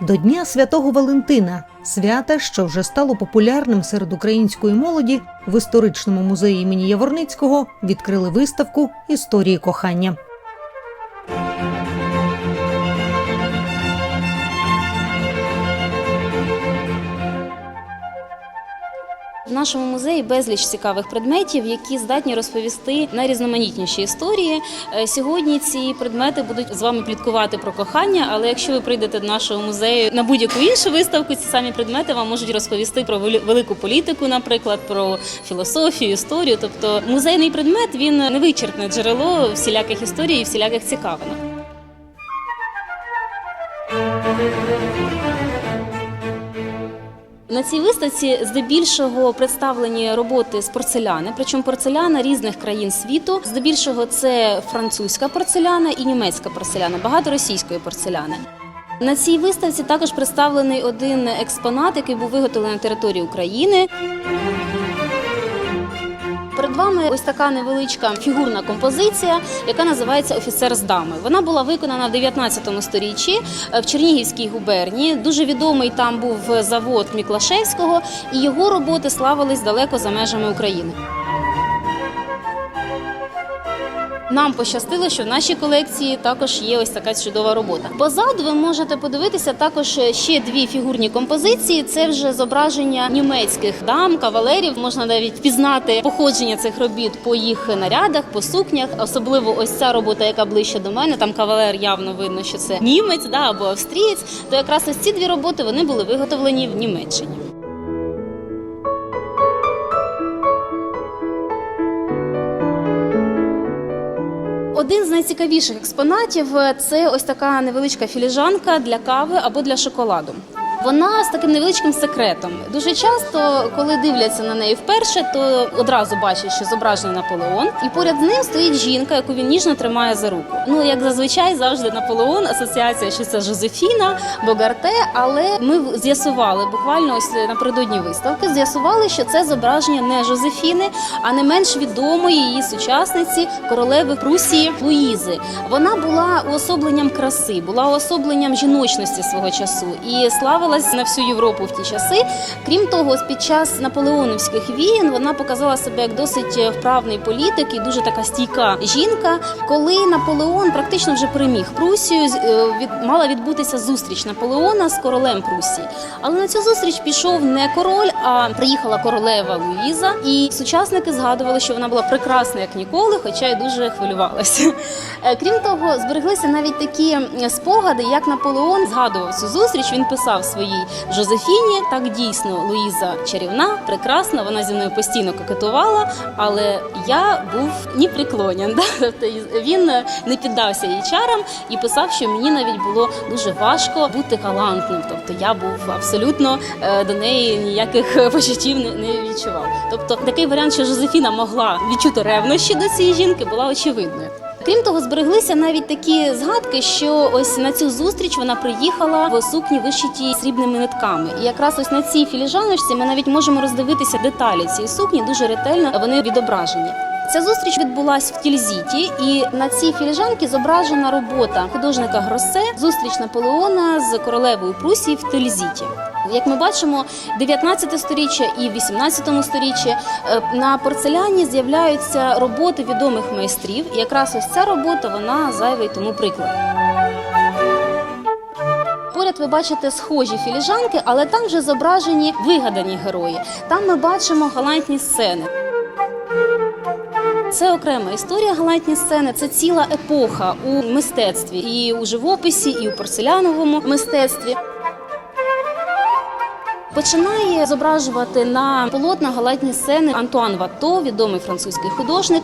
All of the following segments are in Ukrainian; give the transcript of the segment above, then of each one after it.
До Дня Святого Валентина, свята, що вже стало популярним серед української молоді, в історичному музеї імені Яворницького відкрили виставку історії кохання. Нашому музеї безліч цікавих предметів, які здатні розповісти найрізноманітніші історії. Е, Сьогодні ці предмети будуть з вами пліткувати про кохання. Але якщо ви прийдете до нашого музею на будь-яку іншу виставку, ці самі предмети вам можуть розповісти про велику політику, наприклад, про філософію, історію. Тобто музейний предмет він невичерпне джерело всіляких історій і всіляких цікавинок. На цій виставці здебільшого представлені роботи з порцеляни, причому порцеляна різних країн світу. Здебільшого це французька порцеляна і німецька порцеляна, багато російської порцеляни. На цій виставці також представлений один експонат, який був виготовлений на території України. Перед вами ось така невеличка фігурна композиція, яка називається Офіцер з дами. Вона була виконана в 19 сторіччі е, в Чернігівській губернії. Дуже відомий там був завод Міклашевського, і його роботи славились далеко за межами України. Нам пощастило, що в нашій колекції також є ось така чудова робота. Позаду ви можете подивитися також ще дві фігурні композиції. Це вже зображення німецьких дам, кавалерів. Можна навіть пізнати походження цих робіт по їх нарядах, по сукнях. Особливо ось ця робота, яка ближче до мене. Там кавалер явно видно, що це німець, да або австрієць. То якраз ось ці дві роботи вони були виготовлені в Німеччині. Один з найцікавіших експонатів е, це ось така невеличка філіжанка для кави або для шоколаду. Вона з таким невеличким секретом. Дуже часто, коли дивляться на неї вперше, то одразу бачать, що зображений Наполеон, і поряд з ним стоїть жінка, яку він ніжно тримає за руку. Ну як зазвичай, завжди Наполеон, асоціація, що це Жозефіна, Богарте. Але ми з'ясували буквально ось напередодні виставки. З'ясували, що це зображення не Жозефіни, а не менш відомої її сучасниці королеви Прусії Луїзи. Вона була уособленням краси, була уособленням жіночності свого часу і славилась на всю Європу в ті часи. Крім того, під час наполеонівських війн вона показала себе як досить вправний політик і дуже така стійка жінка. Коли Наполеон практично вже переміг Прусію, е, від мала відбутися зустріч Наполеона з королем Прусії. Але на цю зустріч пішов не король, а приїхала королева Луїза. І сучасники згадували, що вона була прекрасна як ніколи, хоча й дуже хвилювалася. Е, Крім того, збереглися навіть такі е, спогади, як Наполеон згадував цю зустріч. Він писав своїй Жозефіні. Так дійсно Луїза чарівна, прекрасна. Вона зі мною постійно кокетувала, але я був непреклонен. Да? Тобто він не піддався її чарам і писав, що мені навіть було дуже важко бути галантним. Тобто я був абсолютно е, до неї ніяких е, почуттів не відчував. Тобто такий варіант, що Жозефіна могла відчути ревнощі до цієї жінки, була очевидною. Крім того, збереглися навіть такі згадки, що ось на цю зустріч вона приїхала в сукні вишиті срібними нитками. І якраз ось на цій філіжаночці ми навіть можемо роздивитися деталі цієї сукні. Дуже ретельно вони відображені. Ця зустріч відбулась в Тільзіті, і на цій філіжанці зображена робота художника Гросе зустріч Наполеона з королевою Прусії в Тильзіті. Як ми бачимо, 19 сторіччя і 18 сторіччі е, на порцеляні з'являються роботи відомих майстрів. І якраз ось ця робота вона зайвий тому приклад. Поряд ви бачите схожі філіжанки, але там вже зображені вигадані герої. Там ми бачимо галантні сцени. Це окрема історія галантні сцени. Це ціла епоха у мистецтві, і у живописі, і у порцеляновому мистецтві. Починає зображувати на полотна галантні сцени Антуан Ватто, відомий французький художник.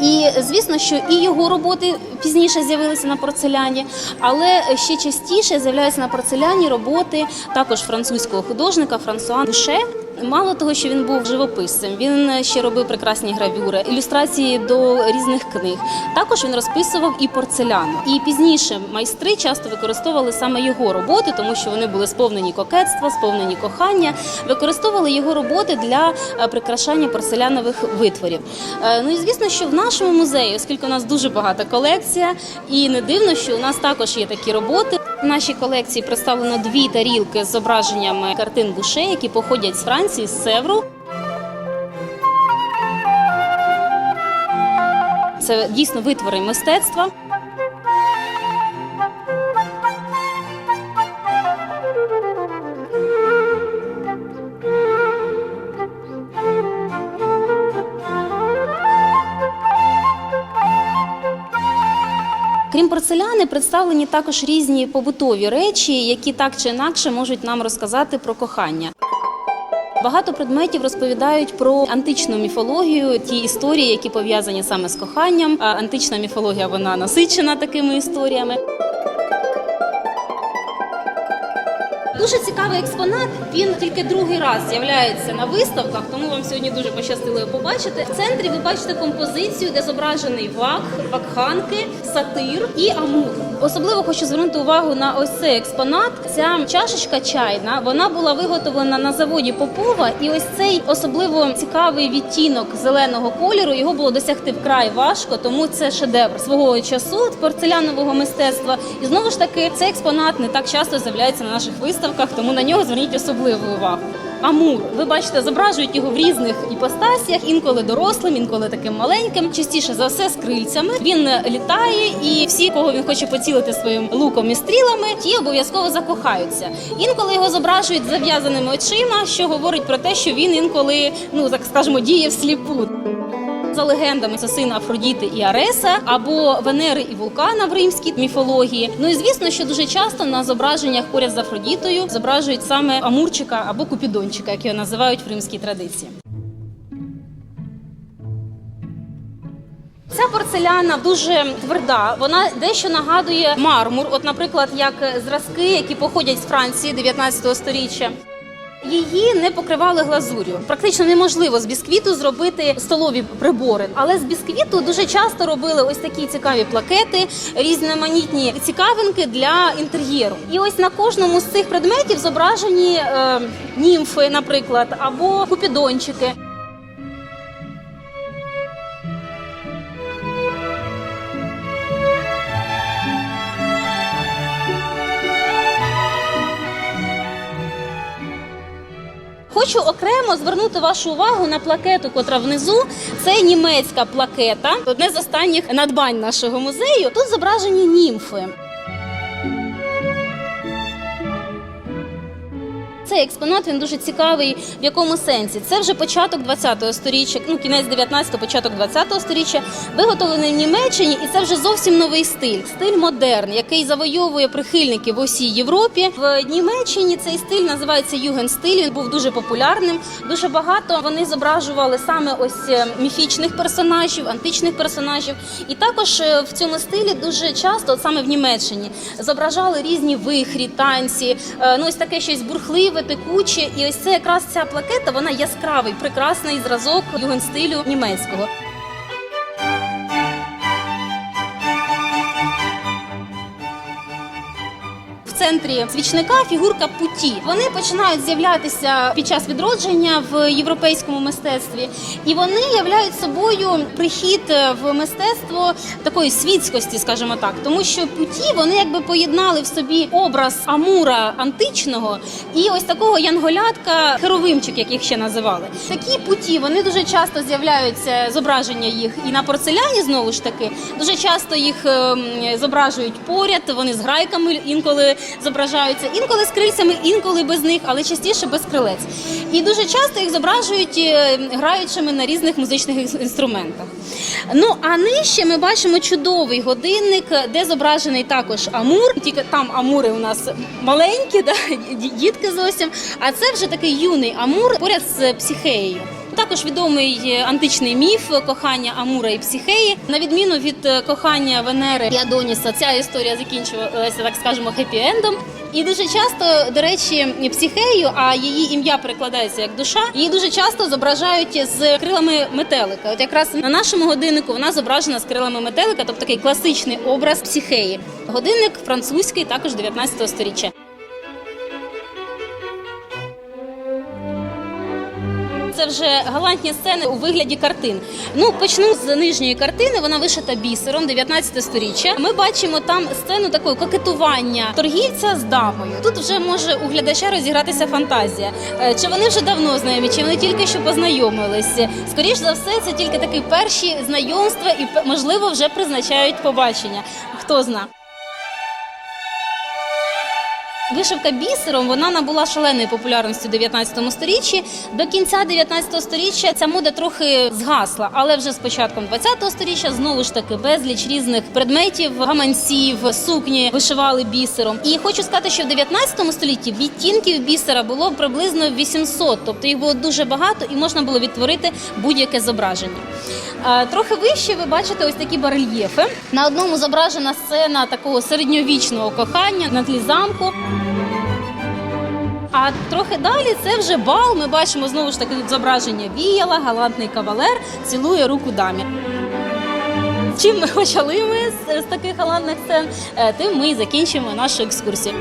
І звісно, що і його роботи пізніше з'явилися на порцеляні, але ще частіше з'являються на порцеляні роботи також французького художника Франсуа Буше. Мало того, що він був живописцем, він ще робив прекрасні гравюри, ілюстрації до різних книг. Також він розписував і порцеляну. І пізніше майстри часто використовували саме його роботи, тому що вони були сповнені кокетства, сповнені кохання. Використовували його роботи для е, прикрашання порцелянових витворів. Е, Ну і звісно, що в нашому музеї, оскільки у нас дуже багата колекція, і не дивно, що у нас також є такі роботи. В нашій колекції представлено дві тарілки з зображеннями картин Буше, які походять з Франції, з Севру. Це дійсно витвори мистецтва. Крім порцеляни, представлені також різні побутові речі, які так чи інакше можуть нам розказати про кохання. Багато предметів розповідають про античну міфологію, ті історії, які пов'язані саме з коханням. Антична міфологія вона насичена такими історіями. Дуже цікавий експонат. Він тільки другий раз з'являється на виставках, тому вам сьогодні дуже пощастило його побачити. В центрі ви бачите композицію, де зображений вак, вакханки, сатир і амур. Особливо хочу звернути увагу на ось цей експонат. Ця чашечка чайна вона була виготовлена на заводі Попова, і ось цей особливо цікавий відтінок зеленого кольору його було досягти вкрай важко, тому це шедевр свого часу порцелянового мистецтва. І знову ж таки, цей експонат не так часто з'являється на наших виставках, тому на нього зверніть особливу увагу. Амур, ви бачите, зображують його в різних іпостасіях, інколи дорослим, інколи таким маленьким. Частіше за все з крильцями. Він літає, і всі, кого він хоче поцілити своїм луком і стрілами, ті обов'язково закохаються. Інколи його зображують з зав'язаними очима, що говорить про те, що він інколи, ну так скажемо, діє всліпу. За легендами, це син Афродіти і Ареса або Венери і Вулкана в римській міфології. Ну і звісно, що дуже часто на зображеннях поряд з Афродітою зображують саме Амурчика або Купідончика, як його називають в римській традиції. Ця порцеляна дуже тверда. Вона дещо нагадує мармур. От, наприклад, як зразки, які походять з Франції 19 століття. Її не покривали глазур'ю. Практично неможливо з бісквіту зробити столові прибори. Але з бісквіту дуже часто робили ось такі цікаві плакети, різноманітні цікавинки для інтер'єру. І ось на кожному з цих предметів зображені е, німфи, наприклад, або купідончики. Хочу окремо звернути вашу увагу на плакету, котра внизу. Це німецька плакета, одне з останніх надбань нашого музею. Тут зображені німфи. Цей експонат він дуже цікавий. В якому сенсі? Це вже початок 20-го сторіччя, ну кінець 19-го, початок 20-го сторіччя, виготовлений в Німеччині, і це вже зовсім новий стиль. Стиль модерн, який завойовує прихильників в усій Європі. В Німеччині цей стиль називається югенстиль. Він був дуже популярним. Дуже багато вони зображували саме ось е, міфічних персонажів, античних персонажів. І також е, в цьому стилі дуже часто, саме в Німеччині, зображали різні вихрі, танці, е, ну ось таке щось бурхливе, пекуче. І ось це якраз ця плакета, вона яскравий, прекрасний зразок югенстилю німецького. Центрі свічника фігурка путі. Вони починають з'являтися під час відродження в європейському мистецтві, і вони являють собою прихід в мистецтво такої світськості, скажімо так, тому що путі вони якби поєднали в собі образ амура античного і ось такого янголятка, херовимчик, як їх ще називали. Такі путі вони дуже часто з'являються зображення їх і на порцеляні знову ж таки. Дуже часто їх ем, зображують поряд. Вони з грайками інколи зображаються, інколи з крильцями, інколи без них, але частіше без крилець. І дуже часто їх зображують е, граючими на різних музичних інструментах. Ну а нижче ми бачимо чудовий годинник, де зображений також амур. Тільки там амури у нас маленькі, да, дітки зовсім. А це вже такий юний амур поряд з психеєю. Також відомий античний міф кохання Амура і Психеї. На відміну від е, кохання Венери і Адоніса, ця історія закінчувалася, так скажемо, хеппі-ендом. І дуже часто, до речі, психею, а її ім'я перекладається як душа. Її дуже часто зображають з крилами метелика. От якраз на нашому годиннику вона зображена з крилами метелика, тобто такий класичний образ психеї. Годинник французький, також 19 століття. Це вже галантні сцени у вигляді картин. Ну почну з нижньої картини. Вона вишита бісером 19 сторіччя. Ми бачимо там сцену такого кокетування торгівця з дамою. Тут вже може у глядача розігратися фантазія. Е, Чи вони вже давно знайомі, чи вони тільки що познайомилися. Скоріш за все, це тільки такі перші знайомства і можливо вже призначають побачення. Хто зна. Вишивка бісером вона набула шаленої популярності у 19 сторіччі. До кінця 19 сторіччя ця мода трохи згасла, але вже з початком 20 сторіччя знову ж таки безліч різних предметів, гаманців, сукні вишивали бісером. І хочу сказати, що в 19 столітті відтінків бісера було приблизно 800, тобто їх було дуже багато і можна було відтворити будь-яке зображення. Трохи вище ви бачите ось такі барельєфи. На одному зображена сцена такого середньовічного кохання на тлі замку. А трохи далі це вже бал. Ми бачимо знову ж таки тут зображення віяла, галантний кавалер цілує руку дамі. Чим ми почали ми з, таких галантних сцен, е, тим ми і закінчимо нашу екскурсію.